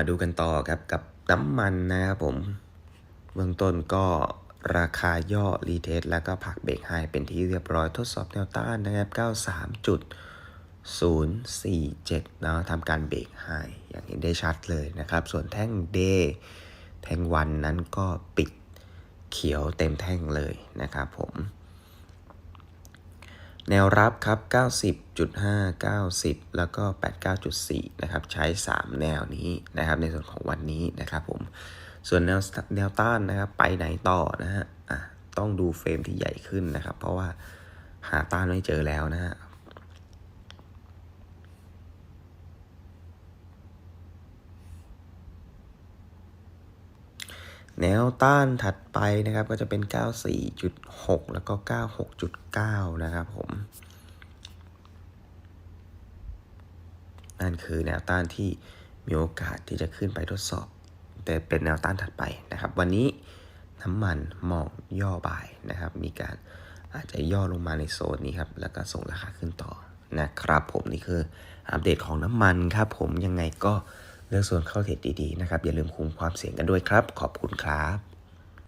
มาดูกันต่อครับกับน้ำมันนะครับผมเบื้องต้นก็ราคาย่อรีเทสแล้วก็ผักเบรกไฮเป็นที่เรียบร้อยทดสอบแนวต้านนะครับ 93.047เนาะทำการเบรกไฮอย่างเห็นได้ชัดเลยนะครับ ส่วนแท่งเดแท่งวันนั้นก็ปิดเขียวเต็มแท่งเลยนะครับผม แนวรับครับ 90.5 90 แล้วก็ 89.4 นะครับ ใช้ 3 แนวนี้นะครับ ในส่วนของวันนี้นะครับผม ส่วนแนวแนวต้านนะครับ ไปไหนต่อนะฮะ อะ ต้องดูเฟรมที่ใหญ่ขึ้นนะครับ เพราะว่าหาต้านไม่เจอแล้วนะฮะ แนวต้านถัดไปนะครับก็จะเป็น 94.6 แล้วก็ 96.9 นะครับผมนั่นคือแนวต้านที่มีโอกาสที่จะขึ้นไปทดสอบ แต่เป็นแนวต้านถัดไปนะครับ วันนี้น้ำมันมองย่อบ่ายนะครับ มีการอาจจะย่อลงมาในโซนนี้ครับ แล้วก็ส่งราคาขึ้นต่อนะครับ ผมนี่คืออัปเดตของน้ำมันครับ ผมยังไงก็ เลือกส่วนเข้าเทรดดีๆนะครับอย่าลืมคุมความเสี่ยงกันด้วยครับ ขอบคุณครับ